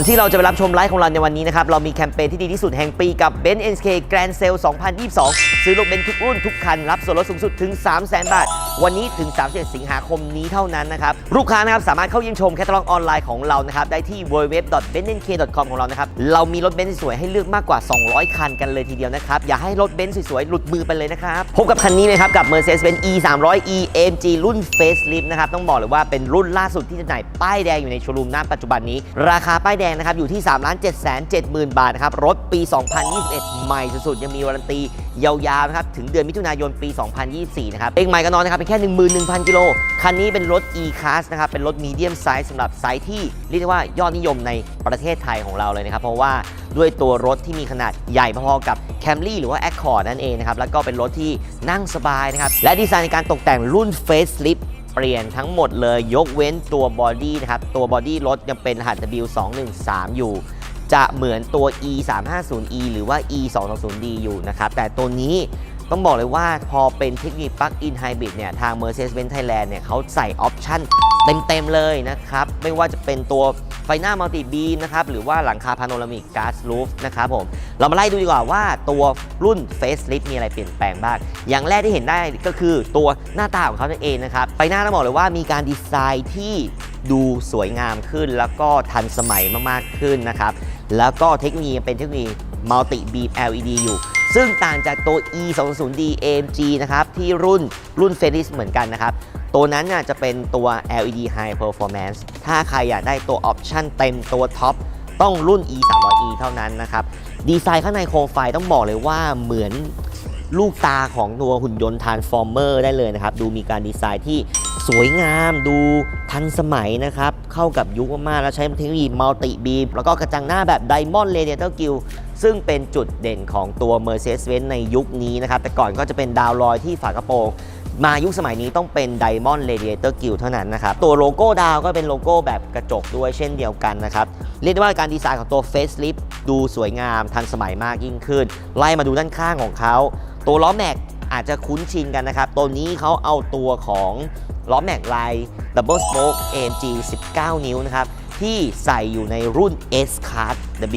อนที่เราจะไปรับชมไลฟ์ของเราในวันนี้นะครับ เรามีแคมเปญที่ดีที่สุดแห่งปีกับ b e n z NK Grand Sale 2022 ซื้อรถเบนซ์ทุกรุ่นทุกคัน รับส่วนลดสูงสุดถึง 300,000 บาท วันนี้ถึง 31 สิงหาคมนี้เท่านั้นนะครับ ลูกค้านะครับสามารถเข้าเยี่ยมชมแคตตาล็อกออนไลน์ของเรานะครับได้ที่ www.benzk.com ของเรานะครับ เรามีรถเบนซ์สวยให้เลือกมากกว่า 200 คันกันเลยทีเดียวนะครับ อย่าให้รถเบนซ์สวยๆ หลุดมือไปเลยนะครับ พบกับคันนี้เลยครับ กับ Mercedes-Benz E 3 0 0 E AMG รุ่น Facelift นะครับ ต้องบอกเลยว่าเป็นรุ่นล่าสุดที่จำหน่ายป้ายแดงอยู่ในโชว์รูมหน้าปัจจุบันนี้ ราคาป้ายแดงนะครับอยู่ที่ 3 7 7 0 0 0 0บาทนะครับรถปี 2021 ใหม่สุดๆยังมีวารันตี ยาวๆนะครับถึงเดือนมิถุนายนปี 2024 นะครับเองใหม่ก็นอยนะครับเป็นแค่ 11,000 กิโล คันนี้เป็นรถ E-Class นะครับเป็นรถมีเดียมไซส์สำหรับไซส์ที่เรียกได้ว่ายอดนิยมในประเทศไทยของเราเลยนะครับ เพราะว่าด้วยตัวรถที่มีขนาดใหญ่พอๆกับ Camry หรือว่า Accord นั่นเองนะครับแล้วก็เป็นรถที่นั่งสบายนะครับและดีไซน์ในการตกแต่งรุ่น Facelift เปลี่ยนทั้งหมดเลยยกเว้นตัวบอดี้นะครับตัวบอดี้รถยังเป็นรหัส W213 อยู่ จะเหมือนตัว E 3 5 0 E หรือว่า E 2 2 0 D อยู่นะครับ แต่ตัวนี้ต้องบอกเลยว่าพอเป็นเทคนิค Plug-in Hybrid เนี่ย ทาง Mercedes-Benz Thailand เนี่ยเขาใส่ออปชั่นเต็ม ๆ เลยนะครับ ไม่ว่าจะเป็นตัวไฟหน้ามัลติบีนะครับ หรือว่าหลังคาพาโนรามิกก๊าซลูฟนะครับผม เรามาไล่ดูดีกว่าว่าตัวรุ่น Facelift มีอะไรเปลี่ยนแปลงบ้าง อย่างแรกที่เห็นได้ก็คือตัวหน้าตาของเขาเองนะครับไฟหน้าต้องบอกเลยว่ามีการดีไซน์ที่ดูสวยงามขึ้น แล้วก็ทันสมัยมากๆขึ้นนะครับ แล้วก็เทคโนโลยีเป็นเทคโนโลยี Multi Beam LED อยู่ ซึ่งต่างจากตัว E 2 0 D AMG นะครับ ที่รุ่นรุ่น f a c e เหมือนกันนะครับ ตัวนั้นน่ะจะเป็นตัว LED High Performance ถ้าใครอยากได้ตัวออปชั่นเต็มตัวท็อปต้องรุ่น E 3 0 0 E เท่านั้นนะครับ ดีไซน์ข้างในโคมไฟต้องบอกเลยว่าเหมือน ลูกตาของตัวหุ่นยนต์ Transformer ได้เลยนะครับ ดูมีการดีไซน์ที่สวยงามดูทันสมัยนะครับ เข้ากับยุคมากๆ แล้วใช้เทคโนโลยี Multi Beam แล้วก็กระจังหน้าแบบ Diamond Radiator Grille ซึ่งเป็นจุดเด่นของตัว Mercedes-Benz ในยุคนี้นะครับ แต่ก่อนก็จะเป็นดาวลอยที่ฝากระโปรงมายุคสมัยนี้ต้องเป็น Diamond Radiator Grille เท่านั้นนะครับ ตัวโลโก้ดาวก็เป็นโลโก้แบบกระจกด้วยเช่นเดียวกันนะครับ เรียกได้ว่าการดีไซน์ของตัว Facelift ดูสวยงามทันสมัยมากยิ่งขึ้น ไล่มาดูด้านข้างของเขา ตัวล้อแม็กอาจจะคุ้นชินกันนะครับ ตัวนี้เขาเอาตัวของล้อแม็กลาย Double Spoke AMG 19 นิ้วนะครับ ที่ใส่อยู่ในรุ่น S Class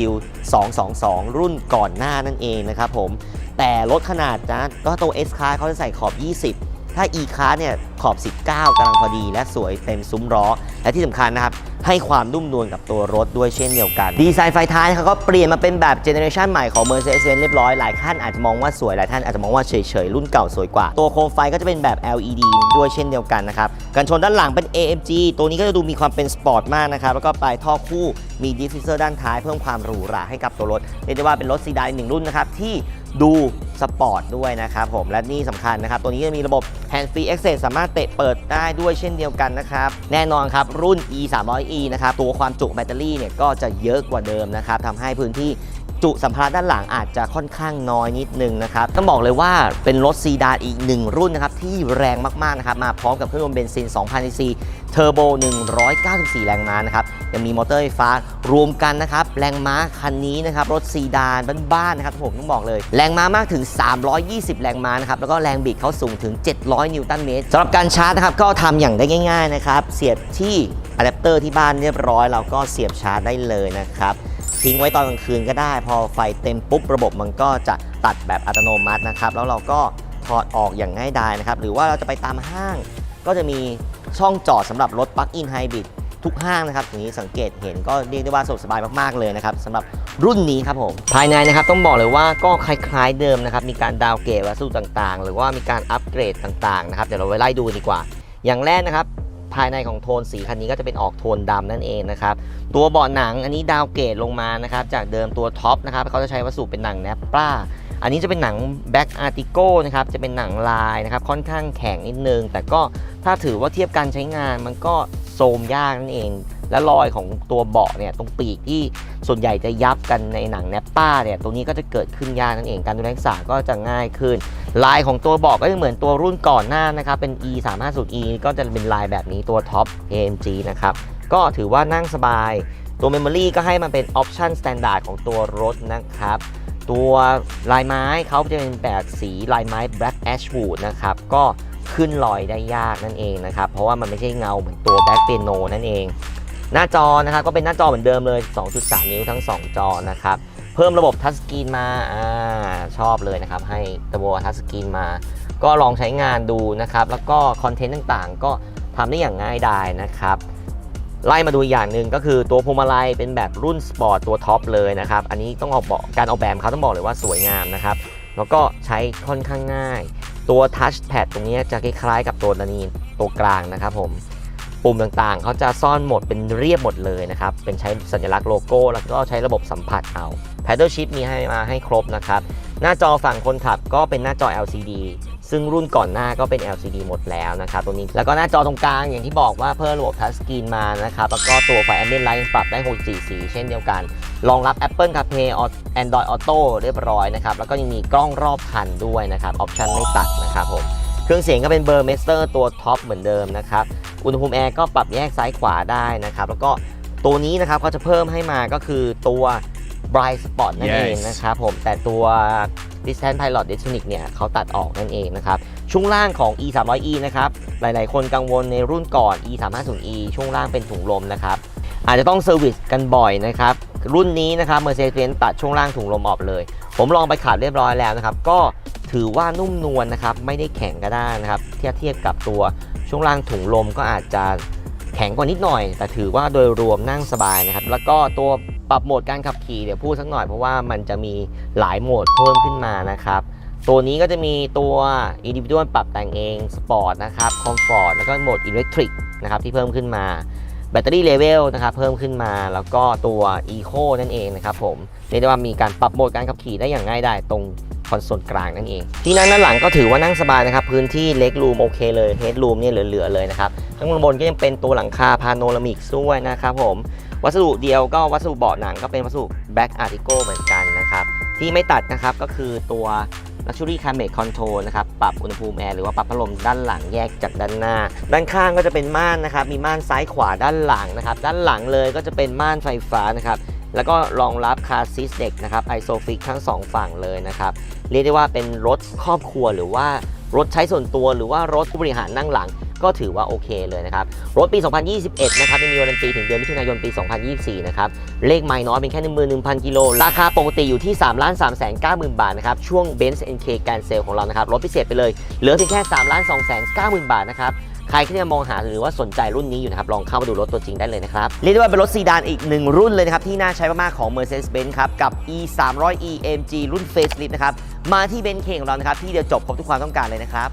W 2 2 2รุ่นก่อนหน้านั่นเองนะครับผม แต่ลดขนาดนะก็ตัว S Class เขาจะใส่ขอบ 20 ถ้า E Class เนี่ยขอบ 19กำลังพอดีและสวยเต็มซุ้มล้อ และที่สำคัญนะครับ ให้ความนุ่มนวลกับตัวรถด้วยเช่นเดียวกัน ดีไซน์ไฟท้ายเขาก็เปลี่ยนมาเป็นแบบเจเนอเรชันใหม่ของ Mercedes-Benz เรียบร้อย หลายท่านอาจจะมองว่าสวย หลายท่านอาจจะมองว่าเฉยๆ รุ่นเก่าสวยกว่า ตัวโคมไฟก็จะเป็นแบบ LED ด้วยเช่นเดียวกันนะครับกันชนด้านหลังเป็น AMG ตัวนี้ก็จะดูมีความเป็นสปอร์ตมากนะครับแล้วก็ปลายท่อคู่มีดิฟฟิวเซอร์ด้านท้ายเพิ่มความหรูหราให้กับตัวรถเรียกได้ว่าเป็นรถซีดานหนึ่งรุ่นนะครับที่ดูสปอร์ตด้วยนะครับผมและนี่สำคัญนะครับ ตัวนี้จะมีระบบ Hand Free Access สามารถเตะเปิดได้ด้วยเช่นเดียวกันนะครับแน่นอนครับรุ่น E 3 0 0 E นะครับตัวความจุแบตเตอรี่เนี่ยก็จะเยอะกว่าเดิมนะครับทำให้พื้นที่ จุสัมภาระด้านหลังอาจจะค่อนข้างน้อยนิดนึงนะครับ ต้องบอกเลยว่าเป็นรถซีดานอีกหนึ่งรุ่นนะครับที่แรงมากๆนะครับมาพร้อมกับเครื่องยนต์เบนซิน 2,000 cc เทอร์โบ 194 แรงม้านะครับยังมีมอเตอร์ไฟฟ้ารวมกันนะครับแรงม้าคันนี้นะครับรถซีดานบ้านๆนะครับผมต้องบอกเลย แรงม้ามากถึง 320 แรงม้านะครับแล้วก็แรงบิดเขาสูงถึง 700 นิวตันเมตรสำหรับการชาร์จนะครับก็ทำอย่างได้ง่าย ๆนะครับ เสียบที่อะแดปเตอร์ที่บ้านเรียบร้อยเราก็เสียบชาร์จได้เลยนะครับ ทิ้งไว้ตอนกลางคืนก็ได้ พอไฟเต็มปุ๊บระบบมันก็จะตัดแบบอัตโนมัตินะครับ แล้วเราก็ถอดออกอย่างง่ายดายนะครับ หรือว่าเราจะไปตามห้าง ก็จะมีช่องจอดสำหรับรถปลั๊กอินไฮบริดทุกห้างนะครับอย่างนี้สังเกตเห็นก็เรียกได้ว่าสะดวกสบายมากๆเลยนะครับสำหรับรุ่นนี้ครับผม ภายในนะครับต้องบอกเลยว่าก็คล้ายๆเดิมนะครับ มีการดาวเกรดวัสดุต่างๆ หรือว่ามีการอัปเกรดต่างๆนะครับเดี๋ยวเราไปไล่ดูดีกว่า อย่างแรกนะครับ ภายในของโทนสีคันนี้ก็จะเป็นออกโทนดำนั่นเองนะครับตัวเบาะหนังอันนี้ดาวเกตลงมานะครับจากเดิมตัวท็อปนะครับเขาจะใช้วัสดุเป็นหนังแนปป้าอันนี้จะเป็นหนังแบ็กอาร์ติโกนะครับจะเป็นหนังลายนะครับค่อนข้างแข็งนิดนึง แต่ก็ถ้าถือว่าเทียบการใช้งานมันก็โซมยากนั่นเอง และรอยของตัวเบาะเนี่ยตรงปีกที่ส่วนใหญ่จะยับกันในหนังแนปป้าเนี่ยตรงนี้ก็จะเกิดขึ้นยากนั่นเองการดูแลรักษาก็จะง่ายขึ้น ลายของตัวเบาะก็จะเหมือนตัวรุ่นก่อนหน้านะครับเป็น e 3 5 0 e ก็จะเป็นลายแบบนี้ตัวท็อป AMG นะครับก็ถือว่านั่งสบาย ตัว Memory ก็ให้มันเป็นออปชั่นสแตนดาร์ดของตัวรถนะครับตัวลายไม้เขาจะเป็นแบบสีลายไม้ Black Ashwood นะครับก็ขึ้นรอยได้ยากนั่นเองนะครับ เพราะว่ามันไม่ใช่เงาเหมือนตัว Black Piano นั่นเอง หน้าจอนะครับก็เป็นหน้าจอเหมือนเดิมเลย 2.3 นิ้วทั้ง 2 จอนะครับ เพิ่มระบบทัชสกรีนมาอ่าชอบเลยนะครับ ให้ตัวทัชสกรีนมา ก็ลองใช้งานดูนะครับ แล้วก็คอนเทนต์ต่างๆ ก็ทำได้อย่างง่ายดายนะครับไล่มาดูอีกอย่างหนึ่งก็คือตัวพวงมาลัยเป็นแบบรุ่นสปอร์ตตัวท็อปเลยนะครับ อันนี้ต้องออกบอกการออกแบบเขาต้องบอกเลยว่าสวยงามนะครับ แล้วก็ใช้ค่อนข้างง่าย ตัวทัชแพดตรงนี้จะคล้ายๆกับตัวนี้ตัวกลางนะครับผม ปุ่มต่างๆ เขาจะซ่อนหมดเป็นเรียบหมดเลยนะครับ เป็นใช้สัญลักษณ์โลโก้ แล้วก็ใช้ระบบสัมผัสเอา Paddle Shift มีให้มาให้ครบนะครับ หน้าจอฝั่งคนขับก็เป็นหน้าจอ LCD ซึ่งรุ่นก่อนหน้าก็เป็น LCD หมดแล้วนะครับตรงนี้ แล้วก็หน้าจอตรงกลางอย่างที่บอกว่าเพิ่มระบบทัชสกรีนมานะครับ แล้วก็ตัวไฟ Ambient Light ปรับได้6 4สีเช่นเดียวกัน รองรับ Apple CarPlay Android Auto เรียบร้อยนะครับ แล้วก็ยังมีกล้องรอบคันด้วยนะครับ ออปชันไม่ตัดนะครับผม เครื่องเสียงก็เป็นเบอร์เมสเตอร์ตัวท็อปเหมือนเดิมนะครับ อุณหภูมิแอร์ก็ปรับแยกซ้ายขวาได้นะครับ แล้วก็ตัวนี้นะครับเขาจะเพิ่มให้มาก็คือตัว Bright Spot นั่นเอง Yes นะครับผม แต่ตัว Distance Pilot Dynamic เนี่ยเขาตัดออกนั่นเองนะครับ ช่วงล่างของ e 3 0 0 e นะครับ หลายๆ คนกังวลในรุ่นก่อน e 3 5 0 e ช่วงล่างเป็นถุงลมนะครับ อาจจะต้องเซอร์วิสกันบ่อยนะครับ รุ่นนี้นะครับ Mercedes-Benz ตัดช่วงล่างถุงลมออกเลย ผมลองไปขับเรียบร้อยแล้วนะครับ ก็ ถือว่านุ่มนวลนะครับ ไม่ได้แข็งก็ได้นะครับ เทียบเทียบกับตัวช่วงล่างถุงลมก็อาจจะแข็งกว่านิดหน่อย แต่ถือว่าโดยรวมนั่งสบายนะครับ แล้วก็ตัวปรับโหมดการขับขี่เดี๋ยวพูดสักหน่อยเพราะว่ามันจะมีหลายโหมดเพิ่มขึ้นมานะครับ ตัวนี้ก็จะมีตัว individual ปรับแต่งเอง sport นะครับ comfort แล้วก็โหมด electric นะครับที่เพิ่มขึ้นมาแบตเตอรี่เลเวลนะครับเพิ่มขึ้นมาแล้วก็ตัว Eco นั่นเองนะครับผมเรียกได้ว่ามีการปรับโหมดการขับขี่ได้อย่างง่ายดายตรง คอนโซลกลางนั่นเอง ที่นั่งด้านหลังก็ถือว่านั่งสบายนะครับ พื้นที่เล็กรูมโอเคเลยเฮดรูมเนี่ยเหลือๆเลยนะครับข้างบนก็ยังเป็นตัวหลังคาพาโนรามิกด้วยนะครับผมวัสดุเดียวก็วัสดุเบาะหนังก็เป็นวัสดุ Black Article เหมือนกันนะครับที่ไม่ตัดนะครับก็คือตัว Luxury Climate Control นะครับ ปรับอุณหภูมิแอร์หรือว่าปรับพัดลมด้านหลังแยกจากด้านหน้า ด้านข้างก็จะเป็นม่านนะครับ มีม่านซ้ายขวาด้านหลังนะครับ ด้านหลังเลยก็จะเป็นม่านไฟฟ้านะครับ แล้วก็รองรับคาร์ซีสเด็กนะครับไอโซฟิกทั้งสองฝั่งเลยนะครับ เรียกได้ว่าเป็นรถครอบครัวหรือว่ารถใช้ส่วนตัวหรือว่ารถผู้บริหารนั่งหลัง ก็ถือว่าโอเคเลยนะครับ รถปี 2021 นะครับมีวารันตีถึงเดือนมิถุนายนปี 2024 นะครับ เลขไม่น้อยเป็นแค่ 11,000 กิโล ราคาปกติอยู่ที่ 3 3 9 0 0 0 บาทนะครับ ช่วง Benz NK การเซลของเรานะครับลดพิเศษไปเลย เหลือเพียงแค่ 3 2 9 0 0 0 บาทนะครับใครที่จะมองหาหรือว่าสนใจรุ่นนี้อยู่นะครับ ลองเข้ามาดูรถตัวจริงได้เลยนะครับ เรียกได้ว่าเป็นรถซีดานอีกหนึ่งรุ่นเลยนะครับ ที่น่าใช้มากๆของ Mercedes-Benz ครับ กับ e 3 0 0 e AMG รุ่น Facelift นะครับ มาที่ Benz K ของเรานะครับ ที่เดียวจบครบทุกความต้องการเลยนะครับ